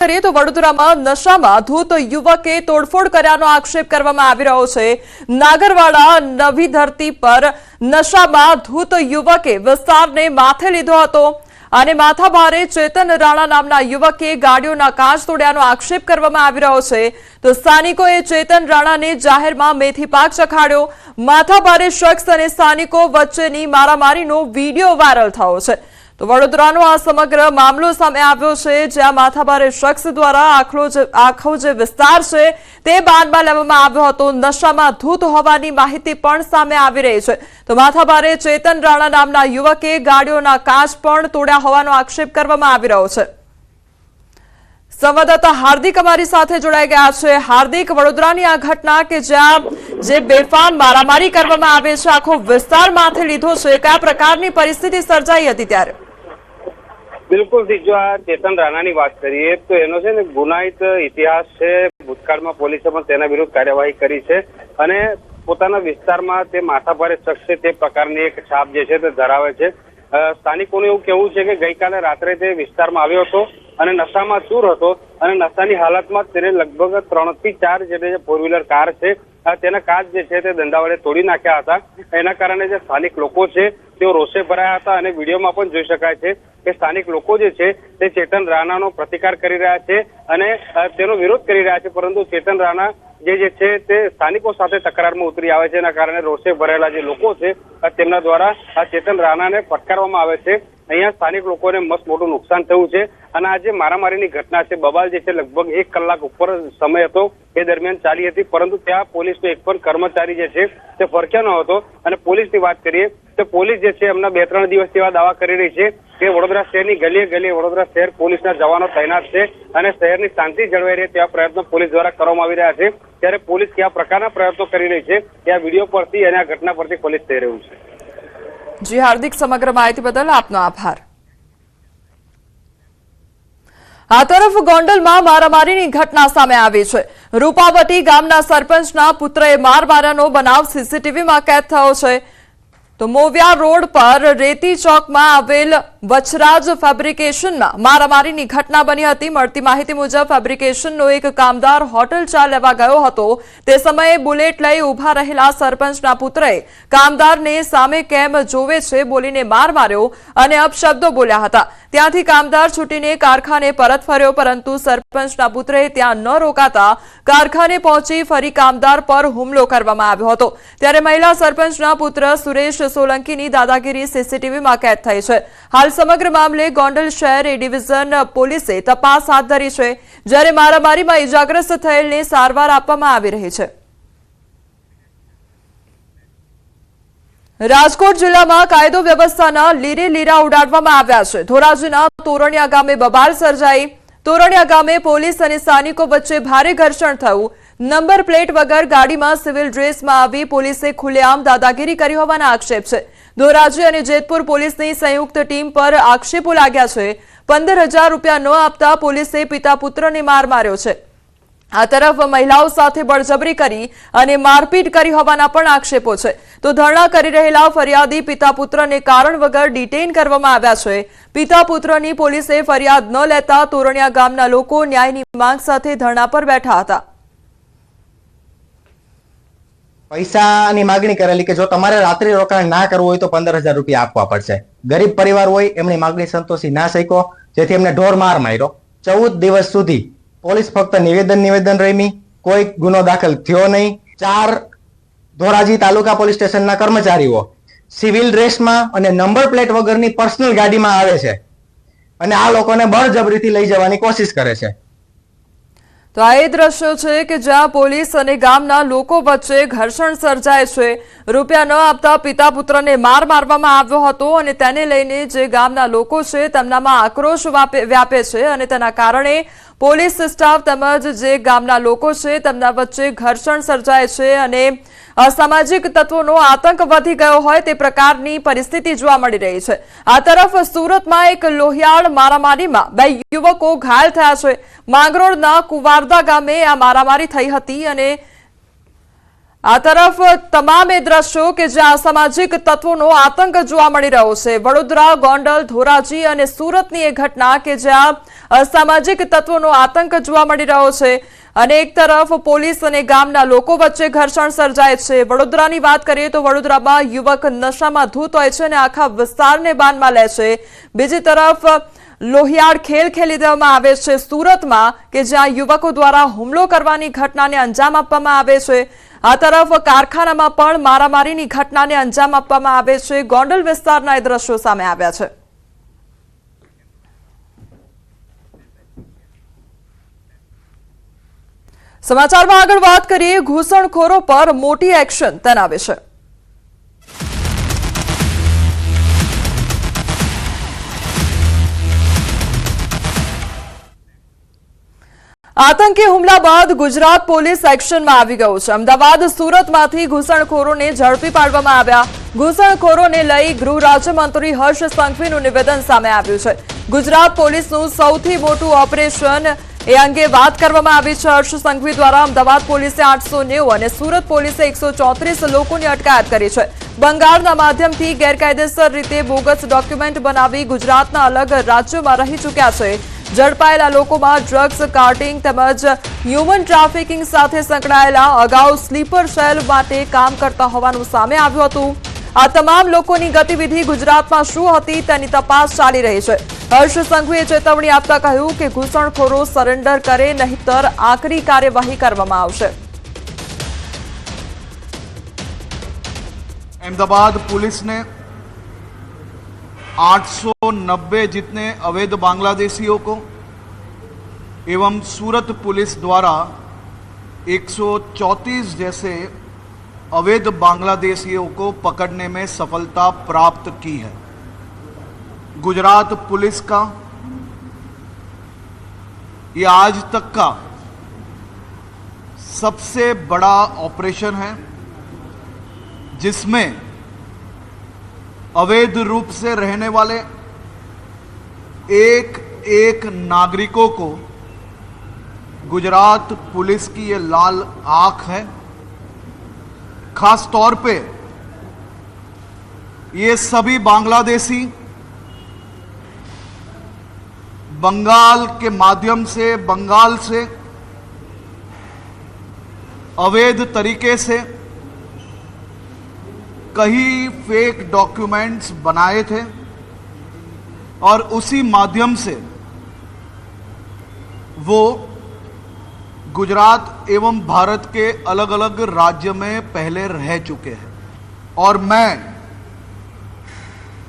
કરીએ તો વડોદરામાં નશામાં ધૂત યુવકે તોડફોડ કર્યાનો આક્ષેપ કરવામાં આવી રહ્યો છે. નાગરવાડા નવી ધરતી પર નશામાં ધૂત યુવકે વિસ્તારને માથે લીધો હતો. અને માથાભારે ચેતન રાણા નામના યુવકે ગાડીઓના કાચ તોડ્યાનો આક્ષેપ કરવામાં આવી રહ્યો છે. તો સ્થાનિકોએ ચેતન રાણાને જાહેરમાં મેથી પાક ચખાડ્યો. માથાભારે શખ્સ અને સ્થાનિકો વચ્ચેની મારામારીનો વીડિયો વાયરલ થયો છે. તો વડોદરાનો આ સમગ્ર મામલો સામે આવ્યો છે, જ્યાં માથાભારે શખ્સ દ્વારા આખલો જે, આખો જે વિસ્તાર છે, તે બાનમાં લેવામાં આવ્યો હતો. નશામાં ધૂત હોવાની માહિતી પણ સામે આવી રહી છે. તો માથાભારે ચેતન રાણા નામના યુવકે ગાડીઓના કાચ પણ તોડ્યા હોવાનો આક્ષેપ કરવામાં આવી રહ્યો છે. સંવાદદાતા હાર્દિક અમારી સાથે જોડાઈ ગયા છે. હાર્દિક, વડોદરાની આ ઘટના કે જ્યાં જે બેફામ મારામારી કરવામાં આવે છે, આખો વિસ્તાર માથે લીધો છે, કયા પ્રકારની પરિસ્થિતિ સર્જાઈ હતી ત્યારે? બિલકુલથી જો આ ચેતન રાણાની વાત કરીએ તો એનો છે ને ગુનાહિત ઇતિહાસ છે, ભૂતકાળમાં પોલીસે પણ તેના વિરુદ્ધ કાર્યવાહી કરી છે અને પોતાના વિસ્તારમાં તે માથાભારે શખ્સ છે તે પ્રકારની એક છાપ જે છે તે ધરાવે છે. સ્થાનિકોનું એવું કહેવું છે કે ગઈકાલે રાત્રે તે વિસ્તારમાં આવ્યો હતો. અને નશામાં ચૂર હતો અને નશાની હાલતમાં તેને લગભગ ત્રણથી ચાર જે ફોર વ્હીલર કાર છે તેના કાચ જે છે તે દંડાવડે તોડી નાખ્યા હતા. એના કારણે જે સ્થાનિક લોકો છે, તેઓ રોષે ભરાયા હતા અને વિડીયોમાં પણ જોઈ શકાય છે કે સ્થાનિક લોકો જે છે, તે ચેતન રાણાનો પ્રતિકાર કરી રહ્યા છે અને તેનો વિરોધ કરી રહ્યા છે. પરંતુ ચેતન રાણા જે જે છે તે સ્થાનિકો સાથે તકરારમાં ઉતરી આવે છે. એના કારણે રોષે ભરેલા જે લોકો છે તેમના દ્વારા આ ચેતન રાણાને ફટકારવામાં આવે છે. અહીંયા સ્થાનિક લોકોને મસ્ત મોટું નુકસાન થયું છે. અને આ જે મારામારીની ઘટના છે, બબાલ જે છે, લગભગ એક કલાક ઉપર સમય હતો. એ દરમિયાન ચાલી હતી, પરંતુ ત્યાં પોલીસનો એક પણ કર્મચારી જે છે, તે ફરક્યો ન હતો. અને પોલીસની વાત કરીએ, તો પોલીસ જે છે, એમના બે ત્રણ દિવસ એવા દાવા કરી રહી છે કે વડોદરા શહેરની ગલીએ ગલીએ વડોદરા શહેર પોલીસના જવાનો તૈનાત છે અને શહેરની શાંતિ જળવાઈ રહે તેવા પ્રયત્નો પોલીસ દ્વારા કરવામાં આવી રહ્યા છે. ત્યારે પોલીસ કયા પ્રકારના પ્રયત્નો કરી રહી છે તે આ વીડિયો પરથી અને આ ઘટના પરથી પોલીસ થઈ રહ્યું છે. જી, હાર્દિક સમગ્ર માહિતી બદલ આપનો આભાર. આ તરફ ગોંડલમાં મારામારીની ઘટના સામે આવી છે. રૂપાવટી ગામના સરપંચના પુત્રએ માર માર્યાનો બનાવ સીસીટીવીમાં કેદ થયો છે. તો મોવિયા રોડ પર રેતી ચોકમાં આવેલ વચરાજ ફેબ્રિકેશનમાં મારામારીની ઘટના બની હતી. મળતી માહિતી મુજબ ફેબ્રિકેશનનો એક કામદાર હોટલ ચા લેવા ગયો હતો. તે સમયે બુલેટ લઈ ઊભા રહેલા સરપંચના પુત્રએ કામદારને સામે કેમ જોવે છે બોલીને માર માર્યો અને અપશબ્દો બોલ્યા હતા. ત્યાંથી કામદાર છૂટીને કારખાને પરત ફર્યો, પરંતુ સરપંચના પુત્રએ ત્યાં ન રોકાતા કારખાને પહોંચી ફરી કામદાર પર હુમલો કરવામાં આવ્યો હતો. ત્યારે મહિલા સરપંચના પુત્ર સુરેશ સોલંકીની દાદાગીરી સીસીટીવીમાં કેદ થઈ છે. હાલ સમગ્ર મામલે ગોંડલ શહેર એ ડિવિઝન પોલીસે તપાસ હાથ ધરી છે, જ્યારે મારામારીમાં ઇજાગ્રસ્ત થયેલને સારવાર આપવામાં આવી રહી છે. રાજકોટ જિલ્લામાં કાયદો વ્યવસ્થાના લીરે લીરા ઉડાડવામાં આવ્યા છે. ધોરાજીના તોરણિયા ગામે બબાલ સર્જાઈ. તોરણિયા ગામે પોલીસ અને સ્થાનિકો વચ્ચે ભારે ઘર્ષણ થયું. નંબર પ્લેટ વગર ગાડીમાં સિવિલ ડ્રેસમાં આવી પોલીસે ખુલ્લેઆમ દાદાગીરી કરી હોવાના આક્ષેપ છે. ધોરાજી અને જેતપુર પોલીસની સંયુક્ત ટીમ પર આક્ષેપો લાગ્યા છે. પંદર હજાર રૂપિયા ન આપતા પોલીસે પિતા પુત્રને માર માર્યો છે. આ તરફ મહિલાઓ સાથે બળજબરી કરી અને મારપીટ કરી હોવાના પણ આક્ષેપો છે. તો ધરણા કરી રહેલા ફરિયાદી પિતા પુત્રને કારણ વગર ડિટેઇન કરવામાં આવ્યા છે. પિતા પુત્રની પોલીસે ફરિયાદ ન લેતા તોરણિયા ગામના લોકો ન્યાયની માંગ સાથે ધરણા પર બેઠા હતા. પૈસાની માગણી કરેલી કે જો તમારે રાત્રિ રોકાણ ના કરવું હોય તો પંદર હજાર રૂપિયા આપવા પડશે. ગરીબ પરિવાર હોય, એમની માગણી સંતોષી ના શક્યો. જેથી એમને ઢોર માર માર્યો. ચૌદ દિવસ સુધી પોલીસ ફક્ત નિવેદન નિવેદન રમી. કોઈ ગુનો દાખલ થયો નહીં. ચાર ધોરાજી તાલુકા પોલીસ સ્ટેશનના કર્મચારીઓ સિવિલ ડ્રેસમાં અને નંબર પ્લેટ વગરની પર્સનલ ગાડીમાં આવે છે અને આ લોકોને બળજબરીથી લઈ જવાની કોશિશ કરે છે. તો આ એ દ્રશ્યો છે કે જ્યાં પોલીસ અને ગામના લોકો વચ્ચે ઘર્ષણ સર્જાય છે. રૂપિયા ન આપતા પિતા પુત્રને માર મારવામાં આવ્યો હતો અને તેને લઈને જે ગામના લોકો છે તેમનામાં આક્રોશ વ્યાપે છે અને તેના કારણે પોલીસ સ્ટાફ તેમજ જે ગામના લોકો છે તેમના વચ્ચે ઘર્ષણ સર્જાય છે અને અસામાજિક તત્વોનો આતંક વધી ગયો હોય તે પ્રકારની પરિસ્થિતિ જોવા મળી રહી છે. આ તરફ સુરતમાં એક લોહિયાળ મારામારીમાં બે યુવકો ઘાયલ થયા છે. માંગરોળના કુવારદા ગામે આ મારામારી થઈ હતી અને આ તરફ તમામ દ્રશ્યો કે જ્યાં અસામાજિક તત્વોનો આતંક જોવા મળી રહ્યો છે. વડોદરા, ગોંડલ, ધોરાજી અને સુરતની એ ઘટના કે જ્યાં અસામાજિક તત્વોનો આતંક જોવા મળી રહ્યો છે. અને એક તરફ પોલીસ અને ગામના લોકો વચ્ચે ઘર્ષણ સર્જાય છે. વડોદરાની વાત કરીએ તો વડોદરામાં યુવક નશામાં ધૂત હોય છે અને આખા વિસ્તારને બાનમાં લે છે. બીજી તરફ લોહિયાળ ખેલ ખેલી દેવામાં આવે છે. સુરતમાં કે જ્યાં યુવકો દ્વારા હુમલો કરવાની ઘટનાને અંજામ આપવામાં આવે છે. આ તરફ કારખાનામાં પણ મારામારીની ઘટનાને અંજામ આપવામાં આવે છે. ગોંડલ વિસ્તારના એ દ્રશ્યો સામે આવ્યા છે. સમાચારમાં આગળ વાત કરીએ, ઘૂસણખોરો પર મોટી એક્શન તેના વિશે આતંકી હુમલા બાદ ગુજરાત પોલીસ એક્શનમાં આવી ગયું છે. અમદાવાદ, સુરતમાંથી ઘૂસણખોરોને ઝડપી પાડવામાં આવ્યા. ઘૂસણખોરોને લઈ ગૃહ રાજ્યમંત્રી હર્ષ સંઘવીનું નિવેદન સામે આવ્યું છે. ગુજરાત પોલીસનું સૌથી મોટું ઓપરેશન એ અંગે વાત કરવામાં આવી છે હર્ષ સંઘવી દ્વારા અમદાવાદ પોલીસે આઠસો અને સુરત પોલીસે એકસો લોકોની અટકાયત કરી છે. બંગાળના માધ્યમથી ગેરકાયદેસર રીતે બોગસ ડોક્યુમેન્ટ બનાવી ગુજરાતના અલગ રાજ્યોમાં રહી ચૂક્યા છે. ઝડપાયેલા લોકોમાં ડ્રગ્સ, કાર્ટિંગ તેમજ હ્યુમન ટ્રાફિકિંગ સાથે સંકળાયેલા અગાઉ સ્લીપર સેલ માટે કામ કરતા હોવાનું સામે આવ્યું હતું. આ તમામ લોકોની ગતિવિધિ ગુજરાતમાં શું હતી તેની તપાસ ચાલી રહી છે હર્ષ સંઘવીએ ચેતવણી આપતા કહ્યું કે ઘૂસણખોરો સરેન્ડર કરે નહીતર આકરી કાર્યવાહી કરવામાં આવશે अहमदाबाद पुलिस ने 890 जितने अवैध बांग्लादेशियों को एवं सूरत पुलिस द्वारा 134 जैसे अवैध बांग्लादेशियों को पकड़ने में सफलता प्राप्त की है। गुजरात पुलिस का, ये आज तक का सबसे बड़ा ऑपरेशन है, जिसमें अवैध रूप से रहने वाले एक एक नागरिकों को गुजरात पुलिस की ये लाल आँख है। खास तौर पे ये सभी बांग्लादेशी बंगाल के माध्यम से, बंगाल से, अवैध तरीके से कई फेक डॉक्यूमेंट्स बनाए थे और उसी माध्यम से वो गुजरात एवं भारत के अलग अलग राज्य में पहले रह चुके हैं। और मैं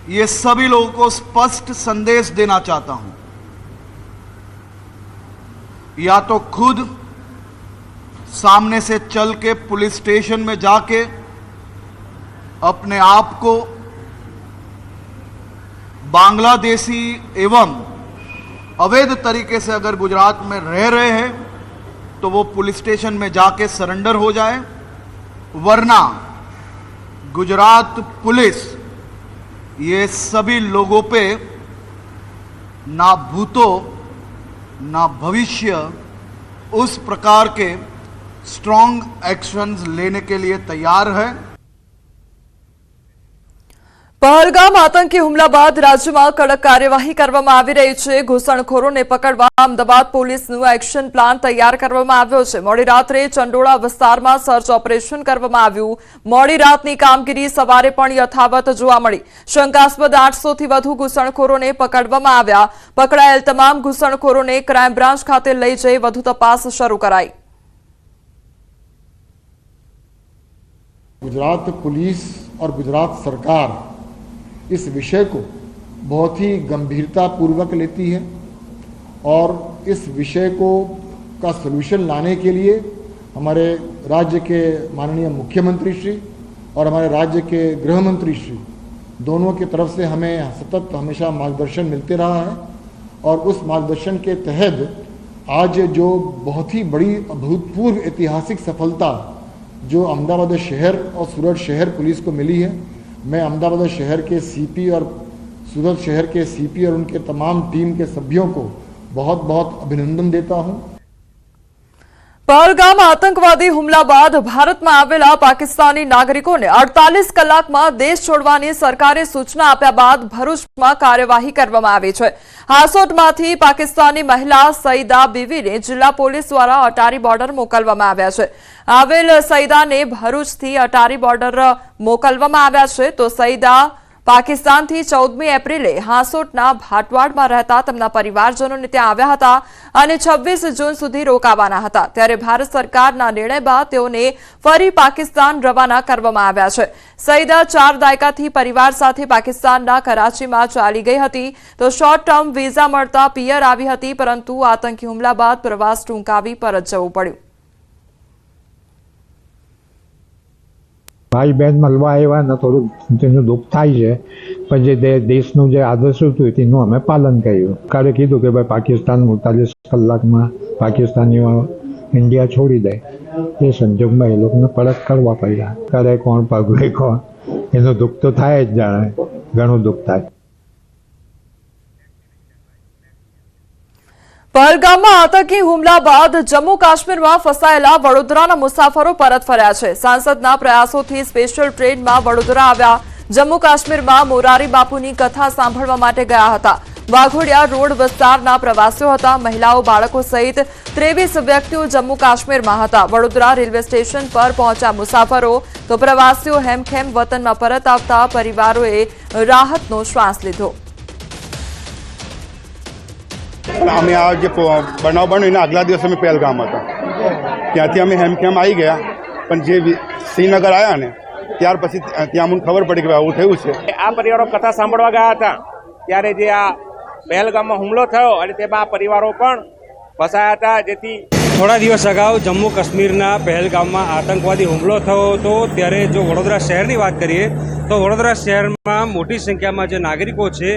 ये सभी लोगों को स्पष्ट संदेश देना चाहता हूँ। या तो खुद सामने से चल के पुलिस स्टेशन में जाके अपने आप को बांग्लादेशी एवं अवैध तरीके से अगर गुजरात में रह रहे हैं तो वो पुलिस स्टेशन में जाके सरेंडर हो जाए, वरना गुजरात पुलिस ये सभी लोगों पे ना भूतो, ना भविष्य, उस प्रकार के स्ट्रॉन्ग एक्शंस लेने के लिए तैयार है। પહલગામ આતંકી હુમલા બાદ રાજ્યમાં કડક કાર્યવાહી કરવામાં આવી રહી છે. ઘુસણખોરોને પકડવા અમદાવાદ પોલીસનું એક્શન પ્લાન તૈયાર કરવામાં આવ્યો છે. મોડી રાત્રે ચંડોળા વિસ્તારમાં સર્ચ ઓપરેશન કરવામાં આવ્યું. મોડી રાતની કામગીરી સવારે પણ યથાવત જોવા મળી. શંકાસ્પદ આઠસોથી વધુ ઘુસણખોરોને પકડવામાં આવ્યા. પકડાયેલ તમામ ઘૂસણખોરોને ક્રાઇમ બ્રાન્ચ ખાતે લઈ જઈ વધુ તપાસ શરૂ કરાઈ. ગુજરાત પોલીસ ગુજરાત સરકાર इस विषय को बहुत ही गंभीरता पूर्वक लेती है और इस विषय को का सलूशन लाने के लिए हमारे राज्य के माननीय मुख्यमंत्री श्री और हमारे राज्य के गृह मंत्री श्री दोनों की तरफ़ से हमें सतत हमेशा मार्गदर्शन मिलते रहा है और उस मार्गदर्शन के तहत आज जो बहुत ही बड़ी अभूतपूर्व ऐतिहासिक सफलता जो अहमदाबाद शहर और सूरत शहर पुलिस को मिली है मैं अहमदाबाद शहर के सीपी और सूरत शहर के सीपी और उनके तमाम टीम के सभ्यों को बहुत बहुत अभिनंदन देता हूं પહલગામ આતંકવાદી હુમલા બાદ ભારતમાં આવેલા પાકિસ્તાની નાગરિકોને અડતાલીસ કલાકમાં દેશ છોડવાની સરકારે સૂચના આપ્યા બાદ ભરૂચમાં કાર્યવાહી કરવામાં આવી છે. હાસોટમાંથી પાકિસ્તાની મહિલા સઈદા બીવીને જિલ્લા પોલીસ દ્વારા અટારી બોર્ડર મોકલવામાં આવ્યા છે. આવેલ સઈદાને ભરૂચથી અટારી બોર્ડર મોકલવામાં આવ્યા છે. તો સઈદા પાકિસ્તાનથી ચૌદમી એપ્રિલે હાંસોટના ભાટવાડમાં રહેતા તેમના પરિવારજનોને ત્યાં આવ્યા હતા અને છવ્વીસ જૂન સુધી રોકાવાના હતા. ત્યારે ભારત સરકારના નિર્ણય બાદ તેઓને ફરી પાકિસ્તાન રવાના કરવામાં આવ્યા છે. સઈદા ચાર દાયકાથી પરિવાર સાથે પાકિસ્તાનના કરાચીમાં ચાલી ગઈ હતી તો શોર્ટ ટર્મ વિઝા મળતા પિયર આવી હતી, પરંતુ આતંકી હુમલા બાદ પ્રવાસ ટૂંકાવી પરત જવું પડ્યું. ભાઈ બહેન મળવા આવ્યા ને થોડુંક તેનું દુઃખ થાય છે. પણ જે દેશનું જે આદર્શ હતું તેનું અમે પાલન કર્યું. કાલે કીધું કે ભાઈ પાકિસ્તાન મુડતાલીસ કલાકમાં પાકિસ્તાનીઓ ઇન્ડિયા છોડી દે. એ સંજોગમાં એ લોકોને પરત કરવા પડ્યા. કરે કોણ પગલે કોણ? એનું દુઃખ તો થાય જ જાણે. ઘણું દુઃખ થાય. પહલગામમાં આતંકી હુમલા બાદ જમ્મુ કાશ્મીરમાં ફસાયેલા વડોદરાના મુસાફરો પરત ફર્યા છે. સાંસદના પ્રયાસોથી સ્પેશિયલ ટ્રેનમાં વડોદરા આવ્યા. જમ્મુ કાશ્મીરમાં મોરારી બાપુની કથા સાંભળવા માટે ગયા હતા. વાઘોડિયા રોડ વિસ્તારના પ્રવાસીઓ હતા. મહિલાઓ, બાળકો સહિત ત્રેવીસ વ્યક્તિઓ જમ્મુ કાશ્મીરમાં હતા. વડોદરા રેલવે સ્ટેશન પર પહોંચ્યા મુસાફરો તો પ્રવાસીઓ હેમખેમ વતનમાં પરત આવતા પરિવારોએ રાહતનો શ્વાસ લીધો. અમે આ જે બનાવ બન્યો એના આગલા દિવસે અમે પહેલગામ હતા. ત્યાંથી અમે હેમખેમ આવી ગયા, પણ જે શ્રીનગર આવ્યા ને, ત્યાર પછી ત્યાં મને ખબર પડી કે આવું થયું છે. આ પરિવારો કથા સાંભળવા ગયા હતા. ત્યારે જે આ પહેલગામમાં હુમલો થયો અને તેમાં આ પરિવારો પણ ફસાયા હતા, જેથી થોડા દિવસ અગાઉ જમ્મુ કાશ્મીરના પહેલગામમાં આતંકવાદી હુમલો થયો હતો. ત્યારે જો વડોદરા શહેરની વાત કરીએ તો વડોદરા શહેરમાં મોટી સંખ્યામાં જે નાગરિકો છે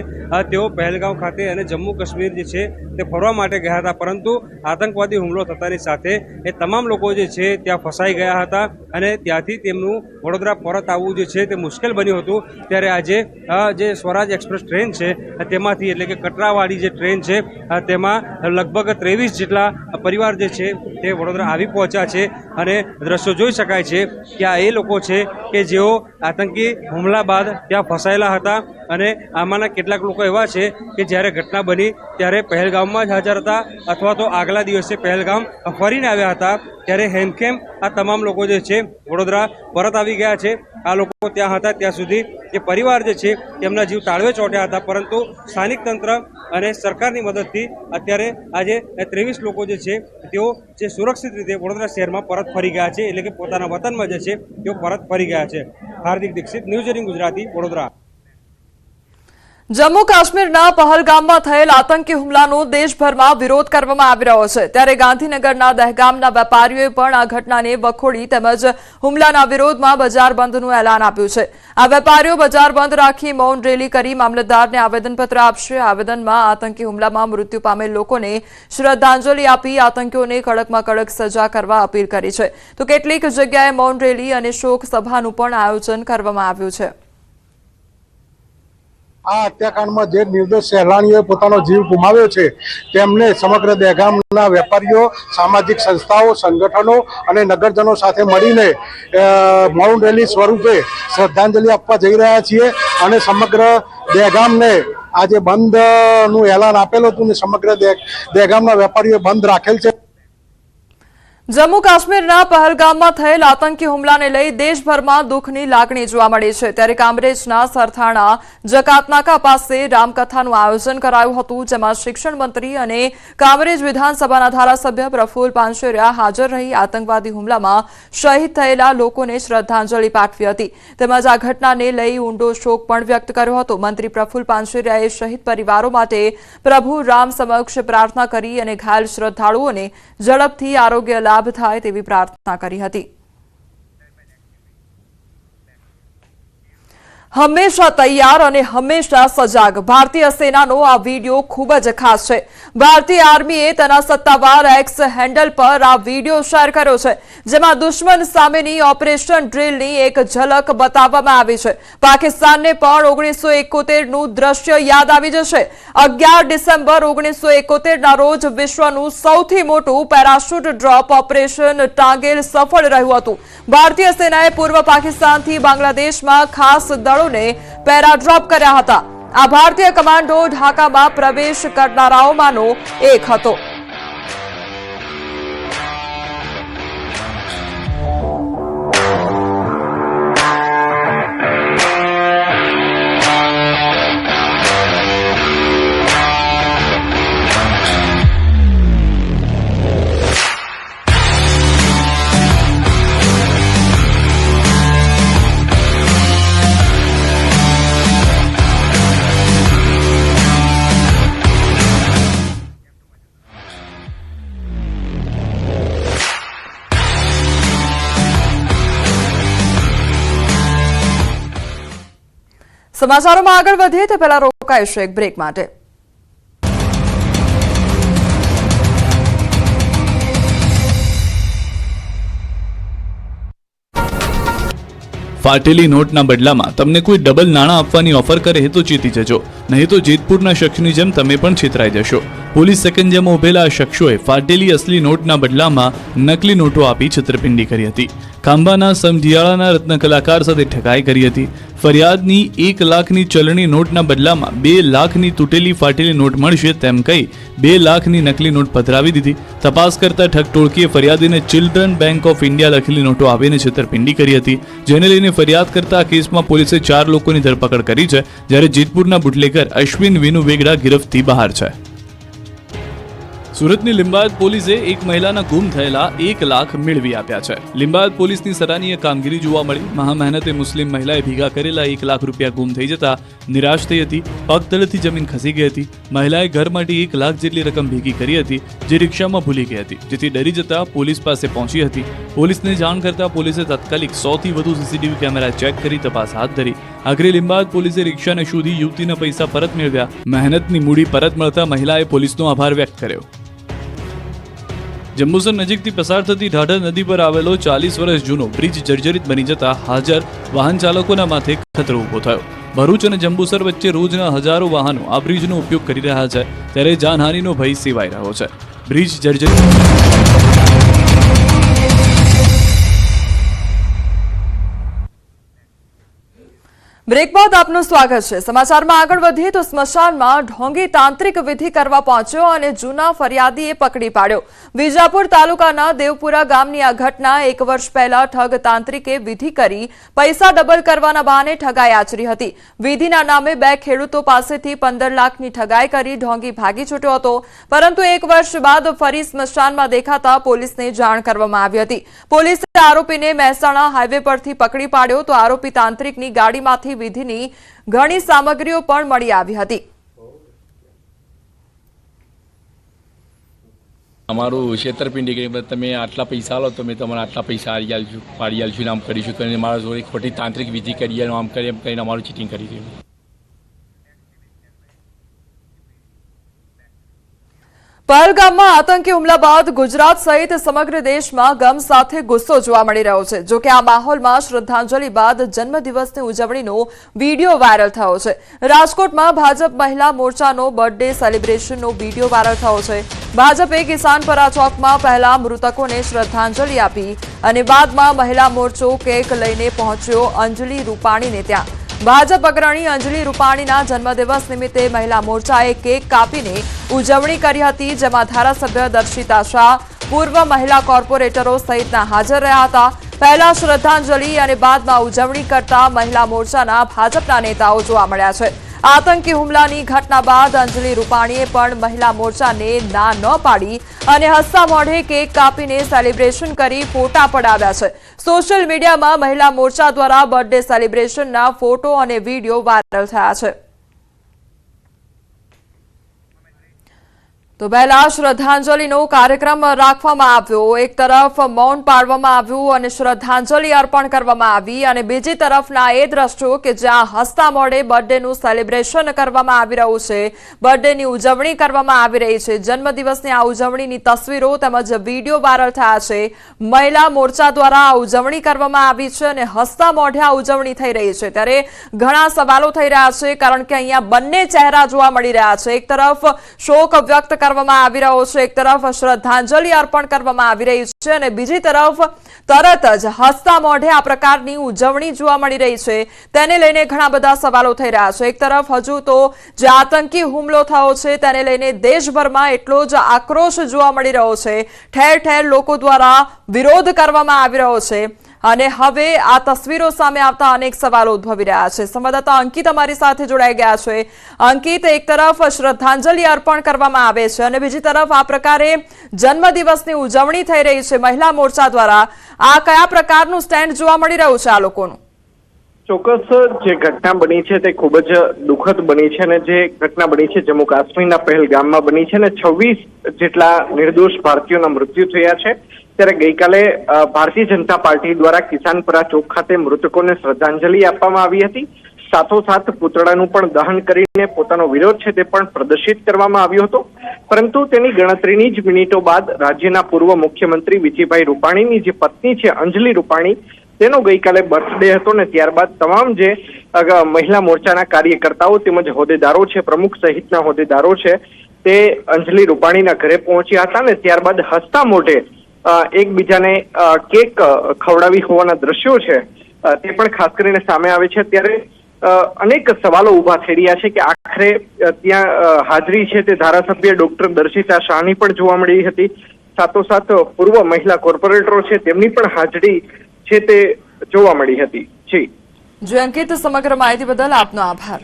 તેઓ પહેલગામ ખાતે અને જમ્મુ કાશ્મીર જે છે, તે ફરવા માટે ગયા હતા. પરંતુ આતંકવાદી હુમલો થતાની સાથે એ તમામ લોકો જે છે, ત્યાં ફસાઈ ગયા હતા અને ત્યાંથી તેમનું વડોદરા પરત આવવું જે છે, તે મુશ્કેલ બન્યું હતું. ત્યારે આજે જે સ્વરાજ એક્સપ્રેસ ટ્રેન છે, તેમાંથી એટલે કે કટરાવાળી જે ટ્રેન છે તેમાં લગભગ ત્રેવીસ જેટલા પરિવાર જે છે, તે વડોદરા આવી પહોંચ્યા છે. અને દ્રશ્યો જોઈ શકાય છે કે આ એ લોકો છે કે જેઓ આતંકી હુમલા બાદ ત્યાં ફસાયેલા હતા. અને આમાંના કેટલાક લોકો એવા છે કે જ્યારે ઘટના બની ત્યારે પહેલગામમાં જ હાજર હતા અથવા તો આગલા દિવસે પહેલગામ ફરીને આવ્યા હતા, ત્યારે હેમખેમ આ તમામ લોકો જે છે, વડોદરા પરત આવી ગયા છે. આ લોકો ત્યાં હતા, ત્યાં સુધી જે પરિવાર જે છે, તેમના જીવ તાળવે ચોંટ્યા હતા. પરંતુ સ્થાનિક તંત્ર અને સરકારની મદદથી અત્યારે આજે ત્રેવીસ લોકો જે છે, તેઓ જે સુરક્ષિત રીતે વડોદરા શહેરમાં પરત ફરી ગયા છે. એટલે કે પોતાના વતનમાં જે છે, તેઓ પરત ફરી ગયા છે. Hardik Dixit, news eighteen Gujarati, Vadodara. Jammu કાશ્મીરના પહલગામમાં થયેલ આતંકી હુમલાનો દેશભરમાં વિરોધ કરવામાં આવી રહ્યો છે. ત્યારે ગાંધીનગરના દહેગામના વેપારીઓએ પણ આ ઘટનાને વખોડી તેમજ હુમલાના વિરોધમાં બજાર બંધનું એલાન આપ્યું છે. આ વેપારીઓ બજાર બંધ રાખી મૌન રેલી કરી મામલતદારને આવેદનપત્ર આપશે. આવેદનમાં આતંકી હુમલામાં મૃત્યુ પામેલ લોકોને શ્રદ્ધાંજલિ આપી આતંકીઓને કડકમાં કડક સજા કરવા અપીલ કરી છે. તો કેટલીક જગ્યાએ મૌન રેલી અને શોક સભાનું પણ આયોજન કરવામાં આવ્યું છે. આ હત્યાકાંડમાં જે નિર્દોષ સહેલાણીઓએ પોતાનો જીવ ગુમાવ્યો છે, તેમને સમગ્ર દહેગામના વેપારીઓ, સામાજિક સંસ્થાઓ, સંગઠનો અને નગરજનો સાથે મળીને મૌન રેલી સ્વરૂપે શ્રદ્ધાંજલિ આપવા જઈ રહ્યા છીએ અને સમગ્ર દહેગામને આજે બંધનું એલાન આપેલું હતું ને સમગ્ર દહેગામના વેપારીઓએ બંધ રાખેલ છે. જમ્મુ કાશ્મીરના પહલગામમાં થયેલ આતંકી હુમલાને લઈ દેશભરમાં દુઃખની લાગણી જોવા મળી છે. ત્યારે કામરેજના સરથાણા જકાતનાકા પાસે રામકથાનું આયોજન કરાયું હતું, જેમાં શિક્ષણ મંત્રી અને કામરેજ વિધાનસભાના ધારાસભ્ય પ્રફુલ પાનશેરિયા હાજર રહી આતંકવાદી હુમલામાં શહીદ થયેલા લોકોને શ્રદ્ધાંજલિ પાઠવી હતી. તેમજ આ ઘટનાને લઈ ઊંડો શોક પણ વ્યક્ત કર્યો હતો. મંત્રી પ્રફુલ પાનશેરિયાએ શહીદ પરિવારો માટે પ્રભુ રામ સમક્ષ પ્રાર્થના કરી અને ઘાયલ શ્રદ્ધાળુઓને ઝડપથી આરોગ્ય લાભ થાય તેવી પ્રાર્થના કરી હતી. હંમેશા તૈયાર અને હંમેશા સજાગ. ભારતીય સેનાનો આ વીડિયો ખૂબ જ ખાસ છે. ભારતીય આર્મીએ તેના સત્તાવાર એક્સ હેન્ડલ પર આ વીડિયો શેર કર્યો છે, જેમાં દુશ્મન સામેની ઓપરેશન ડ્રીલની એક ઝલક બતાવવામાં આવી છે. પાકિસ્તાનને પણ ઓગણીસો એકોતેરનું દ્રશ્ય યાદ આવી જશે. અગિયાર ડિસેમ્બર ઓગણીસો એકોતેરના રોજ વિશ્વનું સૌથી મોટું પેરાશૂટ ડ્રોપ ઓપરેશન ટાંગેલ સફળ રહ્યું હતું. ભારતીય સેનાએ પૂર્વ પાકિસ્તાનથી બાંગ્લાદેશમાં ખાસ દળોને પેરાડ્રોપ કર્યા હતા. આ ભારતીય કમાન્ડો ઢાકામાં પ્રવેશ કરનારાઓમાંનો એક હતો. સમાચારોમાં આગળ વધીએ તે પહેલા રોકાઈશું એક બ્રેક માટે. ફાટેલી નોટના બદલામાં તમને કોઈ ડબલ નાણાં આપવાની ઓફર કરે તો જીતી જજો. નહીં તો જેતપુરના શખ્સની જેમ તમે પણ છેતરાઈ જશો. પોલીસ સેકન્ડમાં ઉભેલા આ શખ્સોએ ફાટેલી અસલી નોટના બદલામાં નકલી નોટો આપી છત્રપિંડી કરી હતી. ખાંભાના સમઢિયાળાના રત્ન કલાકાર સાથે ઠગાઈ કરી હતી. ફરિયાદની એક લાખની ચલણી નોટના બદલામાં બે લાખની તૂટેલી ફાટેલી નોટ મળશે તેમ કહી બે લાખની નકલી નોટ પધરાવી દીધી. તપાસ કરતા ઠગ ટોળકીએ ફરિયાદીને ચિલ્ડ્રન બેંક ઓફ ઇન્ડિયા લખેલી નોટો આપીને છેતરપિંડી કરી હતી. જેને લઈને ફરિયાદ કરતા આ કેસમાં પોલીસે ચાર લોકોની ધરપકડ કરી છે, જ્યારે જેતપુરના બુટલેકર અશ્વિન વિનુ વેગડા ગિરફ્તથી બહાર છે. સુરતની લિંબાયત પોલીસે એક મહિલાના ગુમ થયેલા એક લાખ મેળવી આપ્યા છે. લિંબાયત પોલીસની સરાહનીય કામગીરી જોવા મળી. મહા મહેનતે મુસ્લિમ મહિલાએ ભેગા કરેલા એક લાખ રૂપિયા ગુમ થઈ જતા નિરાશ થઈ હતી. પગ તળેથી જમીન ખસી ગઈ હતી. મહિલાએ ઘર માટે એક લાખ જેટલી રકમ ભેગી કરી હતી, જે રિક્ષામાં ભૂલી ગઈ હતી, જેથી ડરી જતા પોલીસ પાસે પહોંચી હતી. પોલીસને જાણ કરતા પોલીસે તાત્કાલિક સોથી વધુ સીસીટીવી કેમેરા ચેક કરી તપાસ હાથ ધરી. આખરે લિંબાયત પોલીસે રિક્ષાને શોધી યુવતીના પૈસા પરત મેળવ્યા. મહેનતની મૂડી પરત મળતા મહિલાએ પોલીસનો આભાર વ્યક્ત કર્યો. જંબુસર નજીકથી પસાર થતી ઢાઢર નદી પર આવેલો ચાલીસ વર્ષ જૂનો બ્રિજ જર્જરિત બની જતા હાજર વાહન ચાલકોના માથે ખતરો ઊભો થયો. ભરૂચ અને જંબુસર વચ્ચે રોજના હજારો વાહનો આ બ્રિજનો ઉપયોગ કરી રહ્યા છે, ત્યારે જાનહાનિનો ભય સેવાઈ રહ્યો છે. બ્રિજ જર્જરિત બ્રેક બાદ આપનું સ્વાગત છે. સમાચારમાં આગળ વધીએ તો સ્મશાનમાં ઢોંગી તાંત્રિક વિધિ કરવા પહોંચ્યો અને જૂના ફરિયાદીએ પકડી પાડ્યો. વિજાપુર તાલુકાના દેવપુરા ગામની આ ઘટના એક વર્ષ પહેલા ઠગ તાંત્રિકે વિધિ કરી પૈસા ડબલ કરવાના બહાને ઠગાઈ આચરી હતી. વિધિના નામે બે ખેડૂતો પાસેથી પંદર લાખની ઠગાઈ કરી ઢોંગી ભાગી છૂટ્યો હતો. પરંતુ એક વર્ષ બાદ ફરી સ્મશાનમાં દેખાતા પોલીસને જાણ કરવામાં આવી હતી. પોલીસે આરોપીને મહેસાણા હાઈવે પરથી પકડી પાડ્યો તો આરોપી તાંત્રિકની ગાડીમાંથી વિધિની ઘણી સામગ્રીઓ પણ મળી આવી હતી. અમારું છેતરપિંડી કરી તમે આટલા પૈસા લો તો મેં તમારા આટલા પૈસા આલી આલશું પાડી આલશું આમ કરીશું. કરીને મારા જોડે ખોટી તાંત્રિક વિધિ કરી આમ કરી, એમ કરીને અમારું ચીટિંગ કરી દીધું. પહલગામમાં આતંકી હુમલા બાદ ગુજરાત સહિત સમગ્ર દેશમાં ગમ સાથે ગુસ્સો જોવા મળી રહ્યો છે. જોકે આ માહોલમાં શ્રદ્ધાંજલિ બાદ જન્મદિવસની ઉજવણીનો વીડિયો વાયરલ થયો છે. રાજકોટમાં ભાજપ મહિલા મોરચાનો બર્થડે સેલિબ્રેશનનો વીડિયો વાયરલ થયો છે. ભાજપે કિસાનપરા ચોકમાં પહેલા મૃતકોને શ્રદ્ધાંજલિ આપી અને બાદમાં મહિલા મોરચો કેક લઈને પહોંચ્યો અંજલિ રૂપાણીને ત્યાં. ભાજપ અગ્રણી અંજલિ રૂપાણીના જન્મદિવસ નિમિત્તે મહિલા મોરચાએ કેક કાપીને ઉજવણી કરી હતી, જેમાં ધારાસભ્ય દર્શિતા શાહ, પૂર્વ મહિલા કોર્પોરેટરો સહિતના હાજર રહ્યા હતા. પહેલા શ્રદ્ધાંજલિ અને બાદમાં ઉજવણી કરતા મહિલા મોરચાના ભાજપના નેતાઓ જોવા મળ્યા છે. આતંકી હુમલાની ઘટના બાદ અંજલિ રૂપાણીએ પણ મહિલા મોરચાને ના ન પાડી અને હસતા મોઢે કેક કાપીને સેલિબ્રેશન કરી ફોટા પડાવ્યા છે. સોશિયલ મીડિયામાં મહિલા મોરચા દ્વારા બર્થડે સેલિબ્રેશનના ફોટો અને વીડિયો વાયરલ થયા છે. તો પહેલા શ્રદ્ધાંજલિનો કાર્યક્રમ રાખવામાં આવ્યો. એક તરફ મૌન પાડવામાં આવ્યું અને શ્રદ્ધાંજલિ અર્પણ કરવામાં આવી અને બીજી તરફના એ દ્રશ્યો કે જ્યાં હસતા મોડે બર્થડેનું સેલિબ્રેશન કરવામાં આવી રહ્યું છે. બર્થડેની ઉજવણી કરવામાં આવી રહી છે. જન્મદિવસની આ ઉજવણીની તસવીરો તેમજ વીડિયો વાયરલ થયા છે. મહિલા મોરચા દ્વારા આ ઉજવણી કરવામાં આવી છે અને હસતા મોઢે આ ઉજવણી થઈ રહી છે. ત્યારે ઘણા સવાલો થઈ રહ્યા છે કારણ કે અહીંયા બંને ચહેરા જોવા મળી રહ્યા છે. એક તરફ શોક વ્યક્ત કરવામાં આવી રહ્યો છે. એક તરફ શ્રદ્ધાંજલિ અર્પણ કરવામાં આવી રહી છે અને બીજી તરફ તરત જ હસતા મોઢે આ પ્રકારની ઉજવણી જોવા મળી રહી છે. તેને લઈને ઘણા બધા સવાલો થઈ રહ્યા છે. એક તરફ હજુ તો જે આતંકી હુમલો થયો છે તેને લઈને દેશભરમાં એટલો જ આક્રોશ જોવા મળી રહ્યો છે. ઠેર ઠેર લોકો દ્વારા વિરોધ કરવામાં આવી રહ્યો છે. અને હવે આ તસવીરો સામે આવતા અનેક સવાલો ઉદ્ભવી રહ્યા છે. સંવાદદાતા અંકિત અમારી સાથે જોડાઈ ગયા છે. અંકિત, એક તરફ શ્રદ્ધાંજલિ અર્પણ કરવામાં આવે છે અને બીજી તરફ આ પ્રકારે જન્મદિવસની ઉજવણી થઈ રહી છે મહિલા મોરચા દ્વારા. આ કયા પ્રકારનું સ્ટેન્ડ જોવા મળી રહ્યું છે આ લોકોનું? ચોક્કસ, જે ઘટના બની છે તે ખૂબ જ દુઃખદ બની છે અને જે ઘટના બની છે જમ્મુ કાશ્મીરના પહેલગામમાં બની છે અને છવ્વીસ જેટલા નિર્દોષ ભારતીયોના મૃત્યુ થયા છે. ત્યારે ગઈકાલે ભારતીય જનતા પાર્ટી દ્વારા કિસાનપરા ચોક ખાતે મૃતકોને શ્રદ્ધાંજલિ આપવામાં આવી હતી. સાથોસાથ પૂતળાનું પણ દહન કરીને પોતાનો વિરોધ છે તે પણ પ્રદર્શિત કરવામાં આવ્યો હતો. પરંતુ તેની ગણતરીની જ મિનિટો બાદ રાજ્યના પૂર્વ મુખ્યમંત્રી વિજયભાઈ રૂપાણીની જે પત્ની છે, અંજલિ રૂપાણી, તેનો ગઈકાલે બર્થડે હતો ને ત્યારબાદ તમામ જે મહિલા મોરચાના કાર્યકર્તાઓ તેમજ હોદ્દેદારો છે, પ્રમુખ સહિતના હોદ્દેદારો છે, તે અંજલિ રૂપાણીના ઘરે પહોંચ્યા હતા ને ત્યારબાદ હસતા મોઢે એકબીજાને કેક ખવડાવી હોવાના દ્રશ્યો છે તે પણ ખાસ કરીને સામે આવે છે. ત્યારે અનેક સવાલો ઊભા થઈ રહ્યા છે કે આખરે ત્યાં હાજરી છે તે ધારાસભ્ય ડોક્ટર દર્શિતા શાહની પણ જોવા મળી હતી. સાથોસાથ, પૂર્વ મહિલા કોર્પોરેટરો છે તેમની પણ હાજરી છે તે જોવા મળી હતી. જી. જે અંકિત, સમગ્ર માહિતી બદલ આપનો આભાર.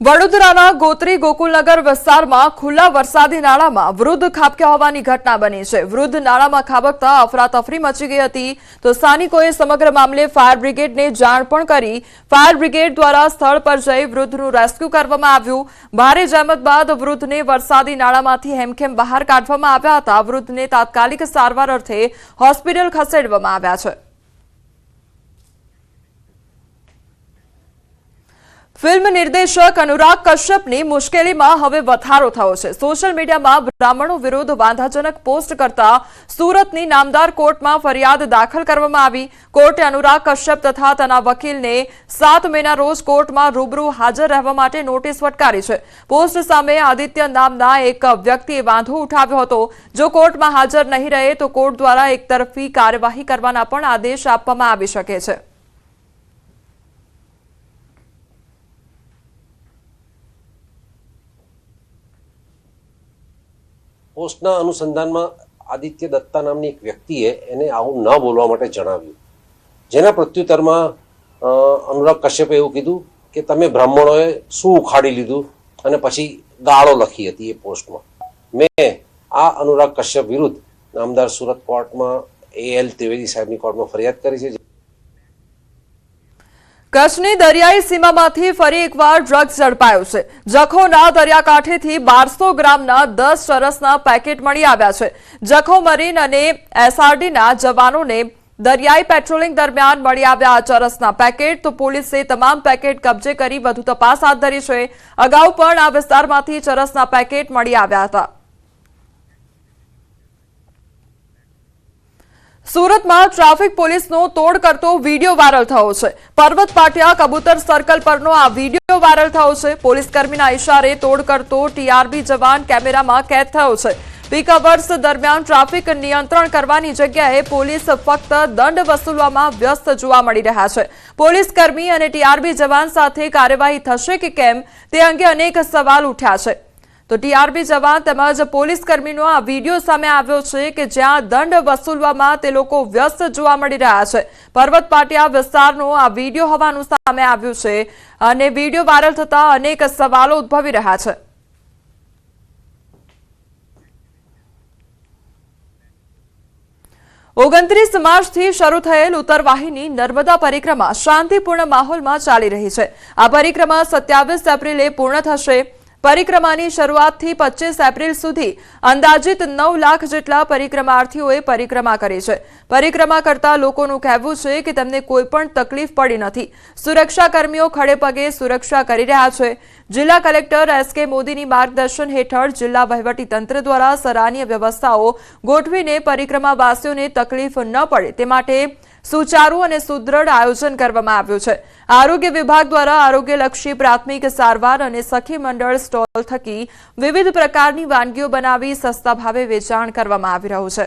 વડોદરાના ગોત્રી ગોકુલનગર વિસ્તારમાં ખુલ્લા વરસાદી નાળામાં વૃદ્ધ ખાબક્યા હોવાની ઘટના બની છે. વૃદ્ધ નાળામાં ખાબકતા અફરાતફરી મચી ગઈ હતી. તો સ્થાનિકોએ સમગ્ર મામલે ફાયર બ્રિગેડને જાણ પણ કરી. ફાયર બ્રિગેડ દ્વારા સ્થળ પર જઈ વૃદ્ધનું રેસ્ક્યુ કરવામાં આવ્યું. ભારે જહેમત બાદ વૃદ્ધને વરસાદી નાળામાંથી હેમખેમ બહાર કાઢવામાં આવ્યા હતા. વૃદ્ધને તાત્કાલિક સારવાર અર્થે હોસ્પિટલ ખસેડવામાં આવ્યા છે. ફિલ્મ નિર્દેશક અનુરાગ કશ્યપની મુશ્કેલીમાં હવે વધારો થયો છે. સોશિયલ મીડિયામાં બ્રાહ્મણો વિરુદ્ધ વાંધાજનક પોસ્ટ કરતા સુરતની નામદાર કોર્ટમાં ફરિયાદ દાખલ કરવામાં આવી. કોર્ટે અનુરાગ કશ્યપ તથા તેના વકીલને સાત મેના રોજ કોર્ટમાં રૂબરૂ હાજર રહેવા માટે નોટિસ ફટકારી છે. પોસ્ટ સામે આદિત્ય નામના એક વ્યક્તિએ વાંધો ઉઠાવ્યો હતો. જો કોર્ટમાં હાજર નહીં રહે તો કોર્ટ દ્વારા એકતરફી કાર્યવાહી કરવાના પણ આદેશ આપવામાં આવી શકે છે. પોસ્ટના અનુસંધાનમાં આદિત્ય દત્તા નામની એક વ્યક્તિએ એને આવું ન બોલવા માટે જણાવ્યું. જેના પ્રત્યુત્તરમાં અનુરાગ કશ્યપે એવું કીધું કે તમે બ્રાહ્મણોએ શું ઉખાડી લીધું અને પછી ગાળો લખી હતી એ પોસ્ટમાં. મેં આ અનુરાગ કશ્યપ વિરુદ્ધ નામદાર સુરત કોર્ટમાં એ એલ ત્રિવેદી સાહેબની કોર્ટમાં ફરિયાદ કરી છે કચ્છની દરિયાઈ સીમામાંથી ફરી એકવાર ડ્રગ્સ ઝડપાયો છે. જખોના દરિયાકાંઠેથી બારસો ગ્રામના દસ ચરસના પેકેટ મળી આવ્યા છે. જખો મરીન અને એસઆરડીના જવાનોને દરિયાઈ પેટ્રોલિંગ દરમિયાન મળી આવ્યા આ ચરસના પેકેટ. તો પોલીસે તમામ પેકેટ કબજે કરી વધુ તપાસ હાથ ધરી છે. અગાઉ પણ આ વિસ્તારમાંથી ચરસના પેકેટ મળી આવ્યા હતા. સુરતમાં ટ્રાફિક પોલીસનો તોડ કરતો વીડિયો વાયરલ થયો છે. પર્વત પાટિયા કબૂતર સર્કલ પરનો આ વીડિયો વાયરલ થયો છે. પોલીસ કર્મીના ઇશારે તોડ કરતો ટીઆરબી જવાન કેમેરામાં કેદ થયો છે. પીક અવર્સ દરમિયાન ટ્રાફિક નિયંત્રણ કરવાની જગ્યાએ પોલીસ ફક્ત દંડ વસૂલવામાં વ્યસ્ત જોવા મળી રહ્યા છે. પોલીસ કર્મી અને ટીઆરબી જવાન સાથે કાર્યવાહી થશે કે કેમ તે અંગે અનેક સવાલ ઉઠ્યા છે. તો ટીઆરબી જવાન તેમજ પોલીસ કર્મીનો આ વીડિયો સામે આવ્યો છે કે જ્યાં દંડ વસૂલવામાં તે લોકો વ્યસ્ત જોવા મળી રહ્યા છે. પર્વત પાટિયા વિસ્તારનો આ વીડિયો હોવાનું સામે આવ્યું છે અને વીડિયો વાયરલ થતા અનેક સવાલો ઉદ્ભવી રહ્યા છે. ઓગણત્રીસ માર્ચથી શરૂ થયેલ ઉત્તરવાહિની નર્મદા પરિક્રમા શાંતિપૂર્ણ માહોલમાં ચાલી રહી છે. આ પરિક્રમા સત્યાવીસ એપ્રિલે પૂર્ણ થશે. પરિક્રમાની શરૂઆતથી પચીસ એપ્રિલ સુધી અંદાજિત નવ લાખ જેટલા પરિક્રમાર્થીઓએ પરિક્રમા કરી છે. પરિક્રમા કરતા લોકોનું કહેવું છે કે તેમને કોઈપણ તકલીફ પડી નથી. સુરક્ષાકર્મીઓ ખડેપગે સુરક્ષા કરી રહ્યા છે. જિલ્લા કલેક્ટર એસ કે મોદીની માર્ગદર્શન હેઠળ જિલ્લા વહીવટીતંત્ર દ્વારા સરાહનીય વ્યવસ્થાઓ ગોઠવીને પરિક્રમાવાસીઓને તકલીફ ન પડે તે માટે સુચારુ અને સુદ્રઢ આયોજન કરવામાં આવ્યું છે. આરોગ્ય વિભાગ દ્વારા આરોગ્યલક્ષી પ્રાથમિક સારવાર અને સખી મંડળ સ્ટોલ થકી વિવિધ પ્રકારની વાનગીઓ બનાવી સસ્તા ભાવે વેચાણ કરવામાં આવી રહ્યું છે.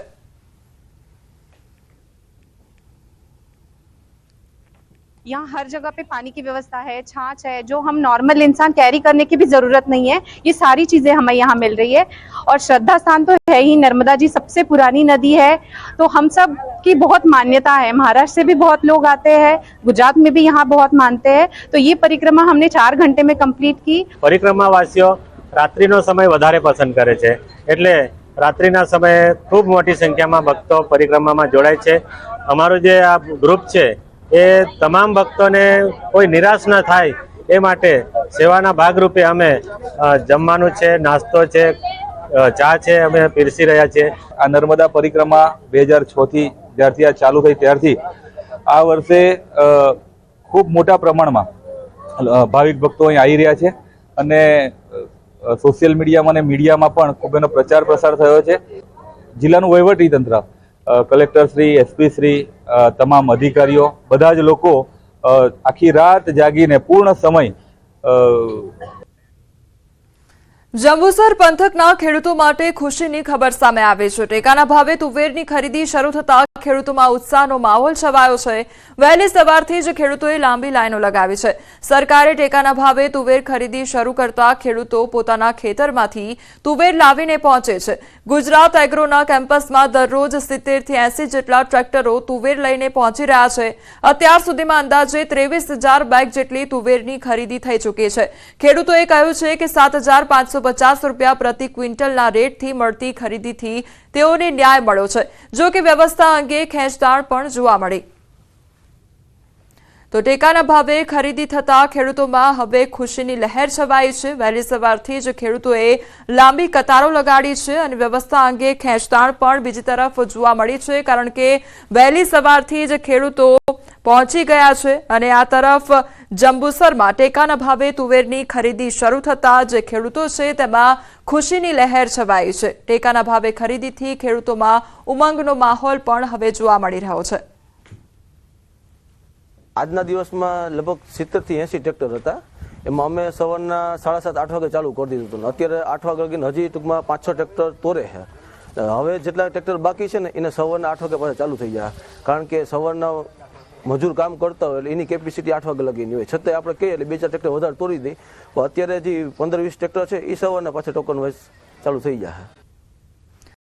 यहाँ हर जगह पे पानी की व्यवस्था है छाछ है जो हम नॉर्मल इंसान कैरी करने की भी जरूरत नहीं है ये सारी चीजें हमें यहाँ मिल रही है और श्रद्धा स्थान तो है ही नर्मदा जी सबसे पुरानी नदी है तो हम सब की बहुत मान्यता है महाराष्ट्र से भी बहुत लोग आते हैं गुजरात में भी यहाँ बहुत मानते हैं तो ये परिक्रमा हमने चार घंटे में कंप्लीट की પરિક્રમાવાસીઓ રાત્રિનો સમય વધારે પસંદ કરે છે એટલે રાત્રિના સમયે ખૂબ મોટી સંખ્યામાં ભક્તો પરિક્રમામાં જોડાય છે અમારું જે આ ગ્રુપ છે એ તમામ ભક્તોને કોઈ નિરાશ ન થાય એ માટે સેવાના ભાગરૂપે અમે જમવાનું છે, નાસ્તો છે ચા છે, અમે પીરસી રહ્યા છીએ. આ નર્મદા પરિક્રમા બે હજાર છથી જ્યારથી આ ચાલુ થઈ ત્યારથી આ વર્ષે ખૂબ મોટા પ્રમાણમાં ભાવિક ભક્તો અહીં આવી રહ્યા છે અને સોશિયલ મીડિયામાં અને મીડિયામાં પણ ખૂબ એનો પ્રચાર પ્રસાર થયો છે. જિલ્લાનું વહીવટી કલેક્ટર શ્રી એસપી શ્રી અ, તમામ અધિકારીઓ બધા જ લોકો આખી રાત જાગીને પૂર્ણ સમય જંબુસર પંથકના ખેડૂતો માટે ખુશીની ખબર સામે આવી છે. ટેકાના ભાવે તુવેરની ખરીદી શરૂ થતા ખેડૂતોમાં ઉત્સાહનો માહોલ છવાયો છે. વહેલી સવારથી જ ખેડૂતોએ લાંબી લાઈનો લગાવી છે. સરકારે ટેકાના ભાવે તુવેર ખરીદી શરૂ કરતા ખેડૂતો પોતાના ખેતરમાંથી તુવેર લાવીને પહોંચે છે. ગુજરાત એગ્રોના કેમ્પસમાં દરરોજ સિત્તેરથી એસી જેટલા ટ્રેક્ટરો તુવેર લઈને પહોંચી રહ્યા છે. અત્યાર સુધીમાં અંદાજે ત્રેવીસ બેગ જેટલી તુવેરની ખરીદી થઈ ચૂકી છે. ખેડૂતોએ કહ્યું છે કે સાત પચાસ રૂપિયા પ્રતિ ક્વિન્ટલના રેટથી મળતી ખરીદીથી તેઓને ન્યાય મળ્યો છે. જો વ્યવસ્થા અંગે ખેંચતાણ પણ જોવા મળી. તો ટેકાના ભાવે ખરીદી થતા ખેડૂતોમાં હવે ખુશીની લહેર છવાઈ છે. વહેલી સવારથી જ ખેડૂતોએ લાંબી કતારો લગાડી છે અને વ્યવસ્થા અંગે ખેંચતાણ પણ બીજી તરફ જોવા મળી છે, કારણ કે વહેલી સવારથી જ ખેડૂતો પહોંચી ગયા છે અને આ તરફ જંબુસરમાં ટેકાના ભાવે તુવેરની ખરીદી શરૂ થતાં જે ખેડૂતો છે તેમાં ખુશીની લહેર છવાઈ છે. ટેકાના ભાવે ખરીદીથી ખેડૂતોમાં ઉમંગનો માહોલ પણ હવે જોવા મળી રહ્યો છે. આજના દિવસમાં લગભગ સિત્તેરથી એંસી ટ્રેક્ટર હતા. એમાં અમે સવારના સાડા સાત, આઠ વાગે ચાલુ કરી દીધું હતું. અત્યારે આઠ વાગે લગીને હજી ટૂંકમાં પાંચ છ ટ્રેક્ટર તોરે છે. હવે જેટલા ટ્રેક્ટર બાકી છે ને, એને સવારના આઠ વાગે પાછા ચાલુ થઈ ગયા. કારણ કે સવારના મજૂર કામ કરતા હોય એટલે એની કેપેસિટી આઠ વાગે લગીની હોય. છતાંય આપણે કહીએ એટલે બે ચાર ટ્રેક્ટર વધારે તોડી દઈ પણ અત્યારે જે પંદર વીસ ટ્રેક્ટર છે એ સવારના પાછા ટોકન વાઇઝ ચાલુ થઈ જાય.